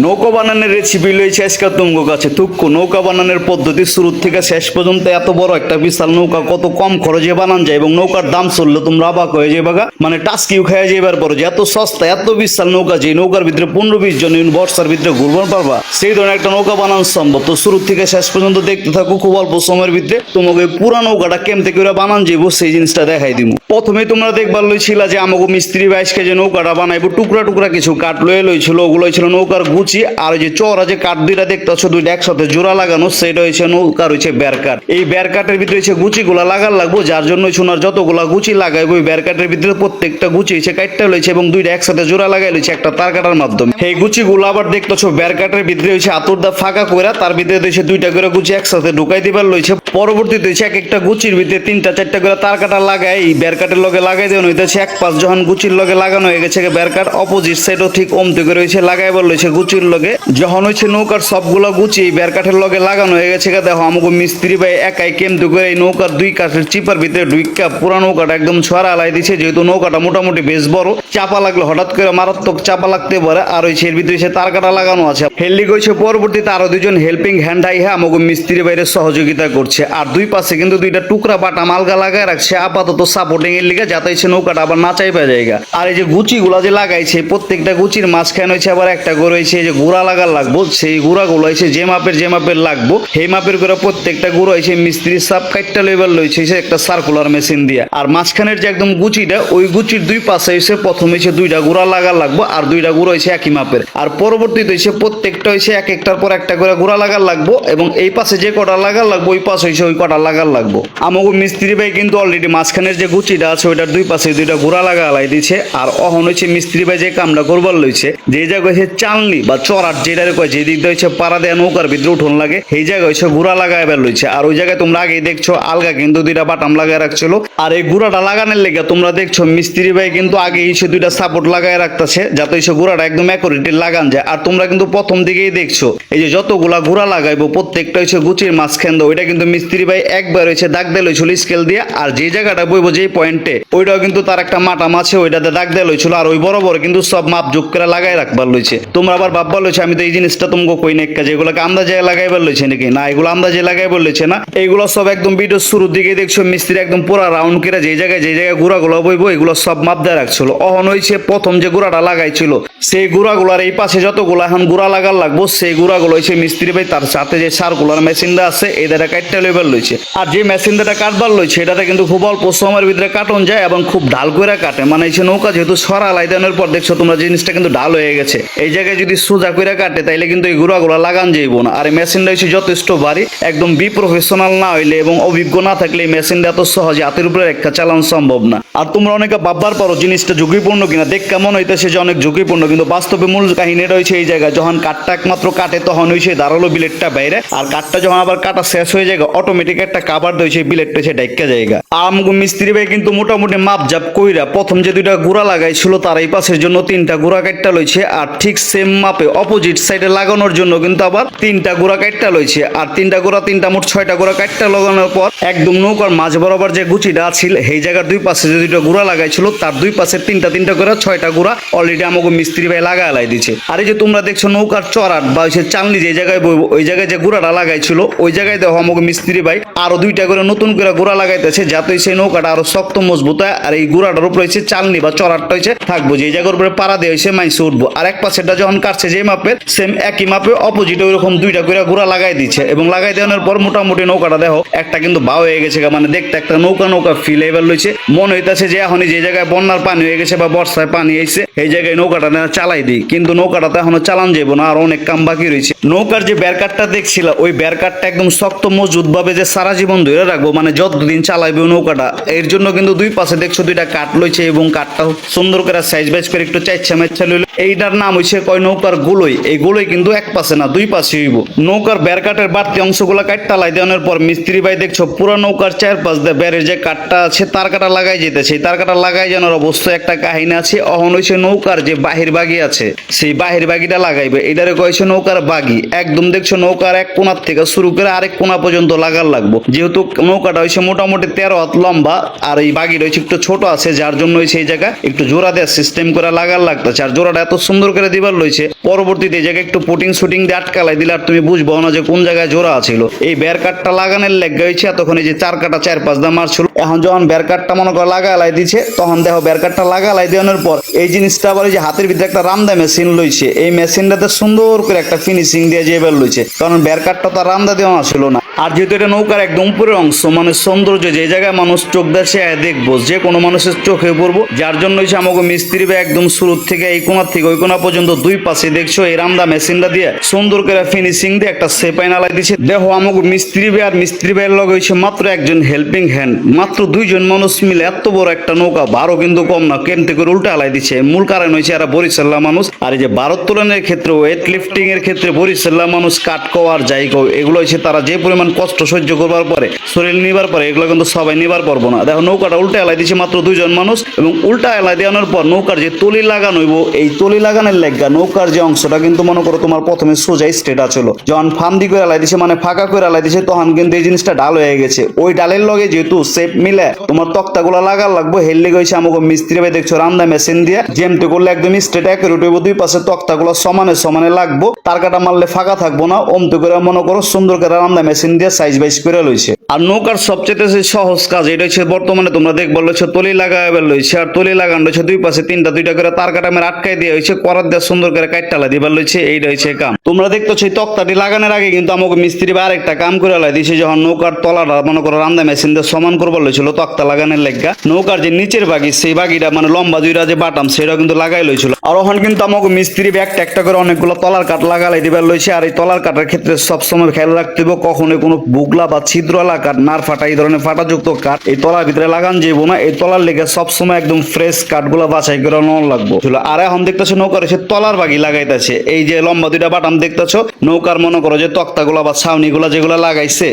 নৌকা বানানোর রেসিপি লইছে আজকে তোমার কাছে তুক্কু নৌকা বানানোর পদ্ধতি শুরু থেকে শেষ পর্যন্ত এত বড় একটা বিশাল নৌকা, কত কম খরচে বানান যায় এবং নৌকার দাম চললে তোমরা অবাক হয়ে যাবে। মানে টাস্কিও খাইয়া যাইবার পরে যে এত সস্তা, এত বিশাল নৌকা যে নৌকার ভিতরে পনেরো বিশ জন বর্ষার ভিতরে ঘুরবার পারবা, সেই ধরনের একটা নৌকা বানানো সম্ভব। তো শুরু থেকে শেষ পর্যন্ত দেখতে থাকো খুব অল্প সময়ের ভিতরে তোমাকে পুরা নৌকাটা কেমতে করে বানান যাইব, সেই জিনিসটা দেখাই দিব প্রথমে তোমরা দেখবার লইছিলা যে আমাকে মিস্ত্রি বাইশকে যে নৌকাটা বানাইবো, টুকরা টুকরা কিছু কাঠ লয়ে লইছিল, ওগুলো ছিল নৌকার গুচি আর যে চওড়া যে কাঠ দুইটা দেখতেছো দুইটা একসাথে জোড়া লাগানো, সেটা হচ্ছে নৌকার হচ্ছে ব্যারকাট এই ব্যারকাটের ভিতরে হচ্ছে গুচিগুলা লাগার লাগবো, যার জন্য সোনার যতগুলা গুচি লাগাইবো, ওই ব্যারকাটের ভিতরে প্রত্যেকটা গুচি হচ্ছে কাটটা লইছে এবং দুইটা একসাথে জোড়া লাগাই লইছে একটা তার কাটার মাধ্যমে। এই গুচিগুলো আবার দেখতেছো ব্যারকাটের ভিতরে হচ্ছে আতর দা ফাঁকা কইরা, তার ভিতরে হচ্ছে দুইটা করে গুচি একসাথে ঢুকাই দিবার লইছে। পরবর্তীতে হচ্ছে এক একটা গুচির ভিতরে তিনটা, চারটা করে তার কাটা লাগাই এই ব্যারকাটের লগে লাগাই দেওয়া হইতেছে এক পাঁচ যখন গুচির লগে লাগানো হয়ে গেছে ব্যারকাট অপোজিট সাইডও ঠিক অমতে করে হয়েছে লাগাইবার লইছে গুচির লগে। যখন হচ্ছে নৌকার সবগুলো গুচি, এই ব্যারকাঠের লগে লাগানো হয়ে গেছে দেখো, আমাকে মিস্ত্রি ভাই একাই কেমতে করে এই নৌকার দুই কাঠের চিপার ভিতরে ঢুইকা পুরা নৌকাটা একদম ছড়া আলাই দিছে, যেহেতু নৌকাটা মোটামুটি বেশ বড়। চাপা লাগলে, হঠাৎ করে মারাত্মক চাপা লাগতে পারে, আর ওই এর ভিতরে সে তার কাটা লাগানো আছে। হেললি গেছে পরবর্তীতে আরও দুজন হেল্পিং হ্যান্ড আই হ্যাঁ আমাকে মিস্ত্রি বাইরে সহযোগিতা করছে। আর দুই পাশে কিন্তু দুইটা টুকরা বাটা মালগা লাগায় রাখছে। আপাতত সাপোর্টিং এর লিগে যাতে সে নৌকাটা আবার না চাইবা জায়গা আর এই যে গুচি গুলা যে লাগাইছে, প্রত্যেকটা গুচির মাঝখানে হয়েছে আবার একটা করে হয়েছে যে গুড়া লাগার লাগবো সেই গুড়া গুলো হয়েছে যে মাপের যে মাপের লাগবো, সেই মাপের করে প্রত্যেকটা গুঁড়ো হয়েছে মিস্ত্রি সাপ কাটটা লেবার লইছে একটা সার্কুলার মেশিন দিয়ে। আর মাঝখানের যে একদম গুচিটা, ওই গুচির দুই পাশে হয়েছে প্রথম হয়েছে দুইটা গুড়া লাগার লাগবো, আর দুইটা গুঁড়ো হয়েছে একই মাপের। আর পরবর্তীতে হয়েছে প্রত্যেকটা হয়েছে এক একটার পর একটা করে গুড়া লাগার লাগবো, এবং এই পাশে যে কটা লাগার লাগবো, ওই পাশে হয়েছে ওই কটা লাগার লাগবো। আমাকে মিস্ত্রি ভাই কিন্তু অলরেডি মাঝখানের যে গুচিটা আছে, ওইটার দুই পাশে দুইটা গুড়া লাগা আলাই দিছে। আর অহন হচ্ছে মিস্ত্রি ভাই যে কামটা করবার লইছে, যে জায়গা হচ্ছে চালনি বা চড়ার যেটা কয়, যে দিক দিয়ে হচ্ছে পাড়া দেয়া নৌকার ভিতরে উঠোন লাগে, সেই জায়গায় হচ্ছে গুড়া লাগাইবার লইছে। আর ওই জায়গায় তোমরা আগেই দেখছ, আলগা কিন্তু দুইটা বাটাম লাগাই রাখছিল। আর এই গুড়াটা লাগানোর লেগে তোমরা দেখছ, মিস্ত্রি ভাই কিন্তু আগে এসে দুইটা সাপোর্ট লাগাই রাখতেছে, যাতে এসে গুড়াটা একদম অ্যাকুরেটি লাগান যায়। আর তোমরা কিন্তু প্রথম দিকেই দেখছ, এই যে যতগুলা গুড়া লাগাইবো, প্রত্যেকটা হচ্ছে গুচির মাঝখান ওইটা কিন্তু মিস্ত্রি ভাই একবার হচ্ছে দাগ দেয় লইছিল স্কেল দিয়ে, আর যে জায়গাটা বইবো যে পয়েন্টে ওইটাও কিন্তু তার একটা মাটাম আছে, ওইটাতে দাগ দেয় লইছিল, আর ওই বড় কিন্তু সব মাপ যোগ করে লাগাই রাখবার লইছে। তোমরা আবার ভাববার লইছে, আমি তো এই জিনিসটা তোমাকে কই না একটা যেগুলোকে আন্দাজে লাগাইবার লইছে নাকি? না, এগুলো আন্দাজে লাগাইবার লইছে না। এইগুলো সব একদম ভিডিও শুরুর দিকে দেখছ, মিস্ত্রি একদম পুরা রাউন্ড করে যে জায়গায় যে জায়গায় গুড়াগুলো বইবো, এগুলো সব মাপ দিয়ে রাখছিল। অহন হয়েছে প্রথম যে গুড়াটা লাগাইছিল, সেই গুড়াগুলার এই পাশে যতগুলো এখন গুড়া লাগার লাগবো, সেই গুড়াগুলো হয়েছে মিস্ত্রি ভাই তার সাথে যে সার্কুলার মেশিনটা আছে এদের কাটতে লেবার লইছে। আর যে মেশিন মেশিনটা কাটবার লইছে, এটাতে কিন্তু খুব অল্প সময়ের ভিতরে কাটন যায় এবং খুব ঢাল করে কাটে। মানে এই যে নৌকা যেহেতু সরা, লাইদানোর পর দেখছ তোমরা জিনিসটা কিন্তু ঢাল হয়ে গেছে। এই জায়গায় যদি সোজা করে কাটে, তাইলে কিন্তু এই গুড়াগুলো লাগান যাইব না। আর এই মেশিনটা হচ্ছে যথেষ্ট ভারী, একদম বি প্রফেশনাল না হইলে এবং অভিজ্ঞ না থাকলে এই মেশিনটা এত সহজে হাতের উপরে একটা চালানো সম্ভব না। আর তোমরা অনেকে ভাববার পারো জিনিসটা ঝুঁকিপূর্ণ কিনা, দেখ কেমন হইতেছে যে অনেক ঝুঁকিপূর্ণ। কিন্তু বাস্তবে মূল কাহিনীটা হয়েছে এই জায়গায়, যখন কাঠটা একমাত্র কাটে, তখন হয়েছে দাঁড়াল বিলেটটা বাইরে। আর কাঠটা যখন আবার কাটা শেষ হয়ে যায় অটোমেটিক একটা কাবার দিয়েছে বিলেটটা সে ডাইকা জায়গা। আমগো মিস্ত্রি ভাই কিন্তু মোটামুটি মাপ জাপ কইরা প্রথম যে দুইটা গুড়া লাগাইছিল, তার এই পাশের জন্য তিনটা গুড়া কাটটা লইছে, আর ঠিক সেম মাপে অপোজিট সাইডে লাগানোর জন্য কিন্তু আবার তিনটা গুড়া কাটটা লইছে। আর তিনটা গুড়া, তিনটা মোট ছয়টা গুড়া কাটটা লাগানোর পর একদম নৌকার মাঝ বরাবর যে গুচিটা আছিল, সেই জায়গার দুই পাশে যে দুইটা গুড়া লাগাইছিল, তার দুই পাশে তিনটা তিনটা করে ছয়টা গুড়া অলরেডি আমাকে মিস্ত্রি ভাই লাগা লাই দিছে। আর এই যে তোমরা দেখছ নৌকার চড়াট বা যে চালনি যে জায়গায় ওই জায়গায় যে গুড়াটা লাগাইছিল, ওই জায়গায় দেখো আমাকে মিস্ত্রি ভাই, আরও দুইটা করে নতুন করে গুড়া লাগাইতেছে, যাতে সেই নৌকাটা আরও শক্ত, মজবুত হয়, আর এই গুড়াটার উপরে হচ্ছে চালনি বা চড়াটটা হচ্ছে থাকব, যে জায়গার উপরে পাড়া দিয়ে হয়েছে মাইসে উঠবো। আর এক পাশেটা যখন কাটছে যে মাপের সেম একই মাপে অপোজিটে ওইরকম দুইটা করে গুড়া লাগাই দিচ্ছে, এবং লাগাই দেওয়ার পর মোটামুটি নৌকাটা দেখো, একটা কিন্তু বাও হয়ে গেছে মানে দেখতে একটা নৌকা নৌকা ফিল এবার লইছে। মনে হইতাছে যে এখন যে জায়গায় বন্যার পানি হয়ে গেছে বা বর্ষায় পানি এসে এই জায়গায় নৌকাটা চালাই দিই, কিন্তু নৌকাটা তো এখনও চালান যাব না, আর অনেক কাম বাকি রয়েছে নৌকার যে ব্যারকারটা দেখছিল, ওই ব্যারকারটা একদম শক্ত, মজবুত ভাবে যে সারা জীবন ধরে রাখব মানে যতদিন চালাইবে নৌকাটা, এর জন্য কিন্তু দুই পাশে দেখছ দুইটা কাঠ লইছে এবং কাঠটা সুন্দর করে সাইজ বাইজ করে একটু চাইছা মেচ্ছা লইল। এইটার নাম হইছে কয় নৌকার গুলোই। এই গুলোই কিন্তু এক পাশে না, দুই পাশে হইব। নৌকার ব্যারকাটের বাড়তি অংশগুলো কাটটা লাই দেওয়ানোর পর মিস্ত্রি ভাই দেখছ পুরো নৌকার চার পাশ দিয়ে ব্যারের যে কাঠটা আছে, তার কাটা লাগাই যেতেছে তার কাটা লাগাই জানার অবশ্যই একটা কাহিনী আছে, অহন হইছে নৌকার যে বাহির বাগি আছে, সেই বাহির বাগিটা লাগাইবে। এটারে কয়েছে নৌকার বাগি। একদম দেখছ নৌকার এক কোনার থেকে শুরু করে আরেক কোনা পর্যন্ত লাগার লাগবো। যেহেতু নৌকাটা হয়েছে মোটামুটি তেরো হাত লম্বা, আর এই বাগি রয়েছে একটু ছোট আছে, যার জন্য হয়েছে এই জায়গায় একটু জোড়া দেওয়ার সিস্টেম করে লাগার লাগতেছে। আর জোড়াটা এত সুন্দর করে দিবার লইছে, পরবর্তীতে এই জায়গায় একটু পুটিং শুটিং দিয়ে আটকালাই দিলে আর তুমি বুঝব না যে কোন জায়গায় জোড়া ছিল এই বের কাঠটা লাগানোর লেগে হয়েছে এতক্ষণ এই যে চার কাটা চার পাঁচ দাম মারছিল। এখন যখন বের কাঠটা মনে করো লাগালাই দিছে, তখন দেখো বের কাঠটা লাগালাই দেওয়ানোর পর এই জিনিসটা আবার ওই যে হাতের ভিতরে একটা রামদা মেশিন লইছে। এই মেশিনটাতে সুন্দর করে একটা ফিনিশিং দিয়ে যে বের লইছে। কারণ বের কাঠটা তো রামদা দেওয়া ছিল না। আর যেহেতু এটা নৌকার একদম উপরের অংশ। মানে সৌন্দর্য, যে জায়গায় মানুষ চোখ দেশে দেখব। যে কোনো মানুষের চোখে পড়ব। যার জন্য হচ্ছে আমাকে মিস্ত্রি বা একদম শুরু থেকে এই কোনা থেকে ওই কোনা পর্যন্ত দুই পাশে দেখছ এই রামদা মেশিনটা দিয়ে সুন্দর করে ফিনিশিং দিয়ে একটা সেপাই নালাই দিছে। দেখো, আমাকে মিস্ত্রি ভাই আর মিস্ত্রি ভাইয়ের লগে হয়েছে মাত্র একজন হেল্পিং হ্যান্ড মাত্র দুইজন মানুষ মিলে এত বড় একটা নৌকা, বারো কিন্তু কম না, কেন থেকে উল্টা আলাই দিচ্ছে মূল কারণ হয়েছে এরা বরিশাল্লা মানুষ। আর এই যে ভারত তোলনের ক্ষেত্রে ওয়েট লিফটিং এর ক্ষেত্রে বরিশাল্লা মানুষ কাট কওয়ার যাই কও এগুলো হচ্ছে তারা যে পরিমাণ কষ্ট সহ্য করবার পরে, শরীর নিবার পরে, এগুলো কিন্তু সবাই নিবার পারব না। দেখো, নৌকাটা উল্টা এলাই দিচ্ছে মাত্র দুইজন মানুষ এবং উল্টা এলাই দেওয়ানোর পর নৌকার যে তলি লাগানোইব এই তলি লাগানোর লেগা নৌকার যে অংশটা কিন্তু মনে করো তোমার প্রথমে সোজা স্ট্রেট ছিল যখন ফান্দি করে এলাই দিছে মানে ফাঁকা করে এলাই দিছে, তখন কিন্তু এই জিনিসটা ডাল হয়ে গেছে। ওই ডালের লগে যেহেতু সেপ মিলে, তোমার তক্তাগুলো লাগার লাগবো হেল লেগে হয়েছে আমাকে মিস্ত্রি ভাই দেখছ রান্দা মেশিন দিয়ে যেমতে করলে একদম স্ট্রেট একের উঠে দুই পাশে তক্তাগুলো সমানে সমানে লাগবো। তার কাটা মারলে ফাঁকা থাকব না, অমতে করে মনে করো সুন্দর করে রান্দা মেশিন দিয়ে সাইজ বাইজ করে লইছে আর নৌকার সবচেয়ে সহজ কাজ এটা হচ্ছে বর্তমানে তোমরা দেখব লইছে তলি লাগাইবার লইছে, আর তলি লাগানো রয়েছে দুই পাশে তিনটা দুইটা করে তার কাটা মেরে আটকাই দিয়ে হয়েছে করার দিয়ে সুন্দর করে কাটটালা দিবার লইছে, এইটা হচ্ছে কাম। তোমরা দেখতেছো এই তক্তাটি লাগানোর আগে কিন্তু আমাকে মিস্ত্রি বা আরেকটা কাম করে লাই দিছে যখন নৌকার তলাটা মনে করো রান্দা মেশিন দিয়ে সমান করবার লইছিল তক্তা লাগানোর লেগা। নৌকার যে নিচের বাগি, সেই বাগিটা মানে লম্বা দুইটা যে বাটাম সেটা কিন্তু লাগাই লইছিল। আর ওখান কিন্তু আমাকে মিস্ত্রি একটা একটা করে অনেকগুলো তলার কাঠ লাগালাই দিবার লইছে, আর এই তলার কাঠের ক্ষেত্রে সবসময় খেয়াল রাখতে হবে, কখনোই কোনো বুগলা বা ছিদ্রওয়ালা কাঠ, নার ফাটা, এই ধরনের কাঠ, এই তলার ভিতরে লাগান না। এই তলার লেগে সবসময় একদম ফ্রেশ বাছাই করে লাগবো। আর এখন দেখতেছো নৌকার এসে তলার বাগি লাগাইতেছে। এই যে লম্বা দুইটা বাটাম দেখতেছো, নৌকার মনে করো যে বা যেগুলো লাগাইছে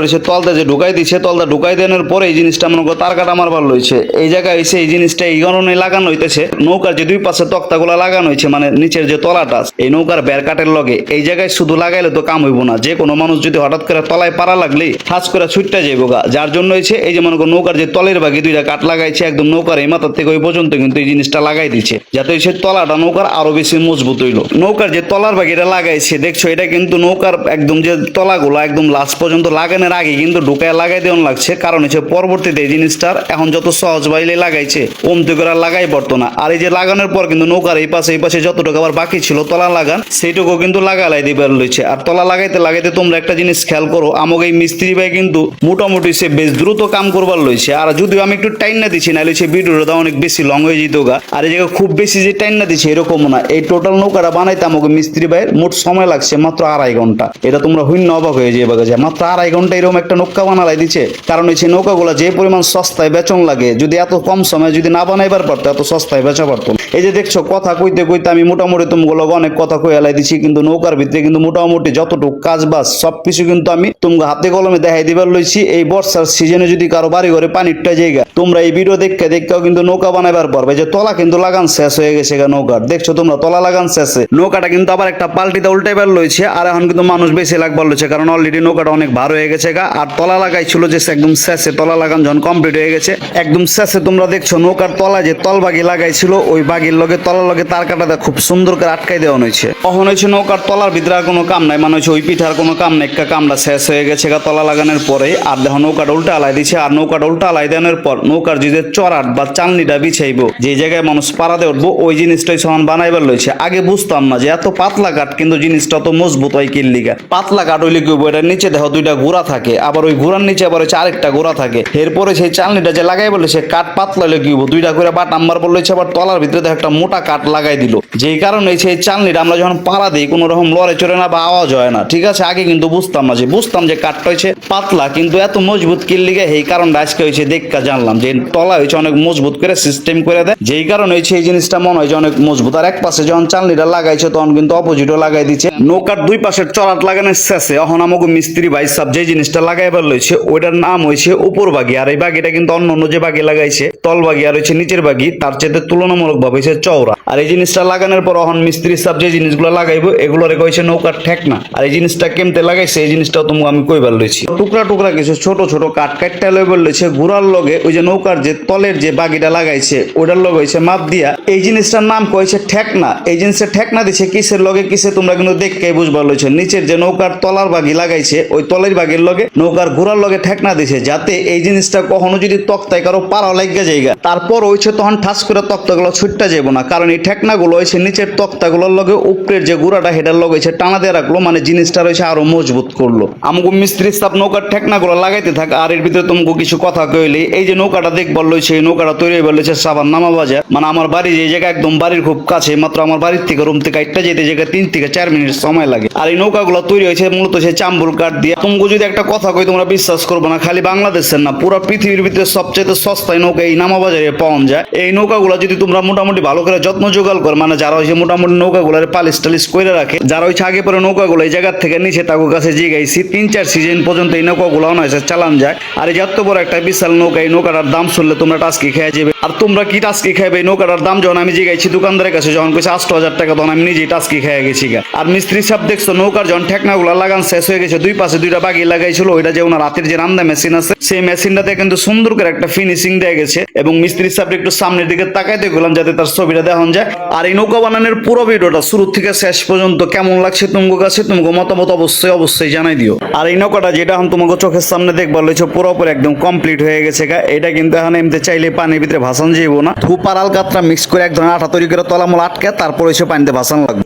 রয়েছে যে ঢুকাই দিছে ঢুকাই দেওয়ার পরে এই জিনিসটা মনে করো তার কাটা মারবার লইছে এই জায়গায় এসে এই জিনিসটা এই কারণে লাগানো হইতেছে, নৌকার যে দুই পাশে তক্তাগুলা লাগানো হয়েছে মানে নিচের যে তলাটা, এই নৌকার বের কাটের লগে, এই জায়গায় শুধু লাগাইলে তো কাম হইব না। যে কোনো মানুষ যদি হঠাৎ করে তলায় পারা লাগলেই ঠাস করে ছুটতে যাইব গা। যার জন্য হয়েছে এই যে মনে করো নৌকার যে তলের বাকি দুইটা কাঠ লাগাইছে, একদম নৌকার এই মাথার থেকে ওই পর্যন্ত কিন্তু এই জিনিসটা লাগাই দিচ্ছে যাতে সে তলাটা নৌকার আরও বেশি মজবুত হইল। নৌকার যে তলার বাকিটা লাগাইছে, দেখছ, এটা কিন্তু নৌকার একদম যে তলাগুলো একদম লাস্ট পর্যন্ত লাগানোর আগে কিন্তু ঢুকায় লাগাই দেওয়ান লাগছে। কারণ হচ্ছে পরবর্তীতে এই জিনিসটার এখন যত সহজ বাইলে লাগাইছে কমতে করে লাগাই পড়তো না। আর এই যে লাগানোর পর কিন্তু নৌকার এই পাশে এই পাশে যতটুকু আবার বাকি ছিল তলা লাগান সেইটুকু কিন্তু লাগালাই দিবার লইছে। আর তলা লাগাইতে লাগাইতে তোমরা একটা জিনিস খেয়াল করো আমাকে এই মিস্ত্রি ভাই কিন্তু মোটামুটি সে বেশ দ্রুত কাম করবার লইছে। আর যদিও আমি একটু টাইম না দিচ্ছি না লইছে ভিডিওটা অনেক বেশি লং হয়ে যেত গা। আর এই জায়গায় খুব বেশি যে টাইম না দিচ্ছে এরকম না। এই টোটাল নৌকাটা বানাইতে আমাকে মিস্ত্রি ভাইয়ের মোট সময় লাগছে মাত্র আড়াই ঘণ্টা। এটা তোমরা হইন্য অবাক হয়ে যাবে যে মাত্র আড়াই ঘণ্টা এরকম একটা নৌকা বানালাই দিচ্ছে কারণ হচ্ছে নৌকাগুলো যে পরিমাণ সস্তায় বেচন লাগে, যদি এত কম সময় যদি না বানাইবার পারতো, এত সস্তায় বেচা পারতো এই যে দেখছ, কথা কইতে কইতে আমি মোটামুটি তোমাগুলো অনেক কথা কই এলাই দিছি, কিন্তু নৌকার ভিতরে কিন্তু মোটামুটি যতটুকু কাজ বাজ, সবকিছু কিন্তু আমি তোমাকে হাতে কলমে দেখাই দিবার লইছি, এই বর্ষার সিজনে যদি কারও বাড়ি ঘরে পানিরটা জায়গা, তোমরা এই ভিডিও দেখতে দেখতেও কিন্তু নৌকা বানাইবার পারবে। যে তলা কিন্তু লাগান শেষ হয়ে গেছে নৌকার। দেখছ তোমরা, তলা লাগান শেষে নৌকাটা কিন্তু আবার একটা পাল্টিতে উল্টাইবার লইছে, আর এখন কিন্তু মানুষ বেশি লাগবার লইছে, কারণ অলরেডি নৌকাটা অনেক ভার হয়ে গেছে গা। আর তলা লাগাইছিল যে একদম শেষে তলা লাগান যখন কমপ্লিট হয়ে গেছে, একদম শেষে তোমরা দেখছ নৌকার তলা যে তল বাগি লাগাইছিল, ওই বাগির লগে, তলার লগে তার কাটাটা খুব সুন্দর করে আটকাই দেওয়া হয়েছে। তখন হয়েছে নৌকার তলার ভিতরে কোনো কাম নাই মানে হচ্ছে ওই পিঠার কোনো কাম নাই একটা কামটা শেষ হয়ে গেছে গা, তলা লাগানোর পরে আর দেখো, নৌকাটা উল্টা আলাই দিছে, আর নৌকাটা উল্টা আলাই দেওয়ার পর নৌকার যে চড়াট বা চালনিটা বিছাইবো, যে জায়গায় মানুষ পাড়াতে উঠবো, ওই জিনিসটাই সমান বানাইবার লইছে। আগে বুঝতাম না যে এত পাতলা কাঠ কিন্তু জিনিসটা তো মজবুত হয় কিল্লিগা পাতলা কাঠ হইলে কি এটার নিচে দেখো দুইটা গোড়া থাকে, আবার ওই গোড়ার নিচে আবার হচ্ছে আরেকটা গোড়া থাকে। এরপরে সেই চালনিটা যে লাগাই বলে সে কাঠ পাতলা হইলে কি দুইটা করে বাট নাম্বার বললেছে আবার তলার ভিতরে দেখো একটা মোটা কাঠ লাগাই দিল। যেই কারণে সেই চালনিটা আমরা যখন পাড়া দিই, কোনো রকম লড়ে চড়ে না বা আওয়াজ হয় না, ঠিক আছে? আগে কিন্তু বুঝতাম না যে, বুঝতাম যে কাঠটা হয়েছে পাতলা, কিন্তু এত মজবুত কিল্লিগে এই কারণটা আজকে হয়েছে দেখা জানলাম যে তলা হয়েছে অনেক মজবুত করে সিস্টেম করে দেয়। যেই কারণে হয়েছে এই জিনিসটা মনে হয় অনেক মজবুত। আর এক পাশে যখন চালনিটা লাগাইছে, তখন কিন্তু অপোজিটও লাগাই দিচ্ছে নৌকার দুই পাশের চড়াট লাগানোর শেষে, এখন আমাকে মিস্ত্রি ভাই সাহেব যে জিনিসটা লাগাইবার লইছে, ওইটার নাম হয়েছে উপর বাগি আর এই বাগিটা কিন্তু অন্য অন্য যে বাগি লাগাইছে তল বাগি আর হচ্ছে নিচের বাগি তার চেয়ে তুলনামূলক ভাবে হয়েছে চওড়া। আর এই জিনিসটা লাগানোর পর এখন মিস্ত্রি সাহেব যে জিনিসগুলো লাগাইবো এগুলো রেখে হয়েছে নৌকার ঠেক না আর এই জিনিসটা কেমতে লাগাইছে, এই জিনিসটাও তোমাকে আমি কইবার লইছি। টুকরা টুকরা কিছু ছোট ছোট কাঠ কাটটা লয়ে বললেছে, ঘোড়ার লগে ওই যে নৌকার যে তলের যে বাগিটা লাগাইছে ওটার লগে হয়েছে মাপ দিয়া। এই জিনিসটার নাম কয়েছে ঠেকনা। এই জিনিসটা ঠেকনা দিছে কিসের লগে? কিসে তোমরা কিন্তু দেখকে বুঝবার লইছো। নিচের যে নৌকার তলার বাগি লাগাইছে, ওই তলের বাগির লগে নৌকার ঘোড়ার লগে ঠেকনা দিছে, যাতে এই জিনিসটা কখনো যদি তক্তায় কারও পাড়াও লাগিয়ে যায়গা তারপর হইছে তখন ঠাস করে তক্তাগুলো ছুটটা যাব না, কারণ এই ঠেকনাগুলো হয়েছে নিচের তক্তাগুলোর লগে উপরের যে গুড়াটা হেটার লগে হয়েছে টানা দিয়ে রাখল মানে জিনিসটা রয়েছে আরও মজবুত করল। আমাকে মিস্ত্রি স্টাফ নৌকার ঠেকনাগুলো লাগাইতে থাক, আর এর ভিতরে তোমাকে কিছু কথা কইলে। এই যে নৌকাটা দেখবার লইছে এই নৌকাটা তৈরি লইছে সাবান নামা বাজার। মানে আমার বাড়ি যে জায়গা, একদম বাড়ির খুব কাছে, মাত্র আমার বাড়ির থেকে রুম থেকে একটা যেতে জায়গা তিন থেকে চার মিনিট সময় লাগে। আর এই নৌকাগুলো তৈরি হয়েছে মূলত সেই চাম্বুল কাঠ দিয়ে। তোমাকে যদি একটা কথা কই, তোমরা বিশ্বাস করব না, খালি বাংলাদেশের না, পুরো পৃথিবীর ভিতরে সবচেয়ে সস্তায় নৌকা এই নামা বাজারে পাওয়া যায়। এই নৌকাগুলো যদি তোমরা মোটামুটি ভালো করে যত্ন জোগাড় করো মানে যারা হয়েছে মোটামুটি নৌকাগুলোর পালিশ টালিশ করে রাখে, যারা হয়েছে আগে পরে নৌকাগুলো এই জায়গার থেকে নিচে তাকে কাছে জিগাইছি তিন চার সিজন পর্যন্ত এই নৌকাগুলো অনায়াসে চালান যায়। আর এই এত বড় একটা বিশাল নৌকা, এই নৌকাটার দাম শুনলে তোমরা টাস্কি খেয়ে যাবে। আর তোমরা কি টাস্কি খাইবে? এই নৌকাটার দাম যখন আমি জিগাইছি, দোকানদারের কাছে যখন কইছে আষ্ট হাজার টাকা তখন আমি নিজেই টাস্কি খেয়ে গেছি গা। আর মিস্ত্রি সাহেব দেখছ, নৌকার যখন ঠেকনাগুলো লাগান শেষ হয়ে গেছে, দুই পাশে দুইটা বাগি লাগাইছিল, ওইটা যে ওনার রাতের যে রান্না মেশিন আছে, সেই মেশিনটাতে কিন্তু সুন্দর করে একটা ফিনিশিং দেয়া গেছে। এবং মিস্ত্রি সাহেব একটু সামনের দিকে তাকাইতে গেলাম, যাতে তার ছবিটা দেখান যায়। আর এই নৌকা বানানোর পুরো ভিডিওটা শুরু থেকে শেষ পর্যন্ত কেমন লাগছে তোমার কাছে তোমাকে মতামত অবশ্যই অবশ্যই জানাই দিও। আর এই নৌকাটা যেটা এখন তোমাকে চোখের সামনে দেখবার লইছো, পুরোপুরি একদম কমপ্লিট হয়ে গেছে। এটা কিন্তু এখন এমনি চাইলে পানির ভিতরে ভাসান যাইব না খুব পারাল কাতরা মিক্স করে এক ধরনের আঠা তৈরি করে তলামূল আটকে, তারপর এসে পানিতে ভাসান লাগবে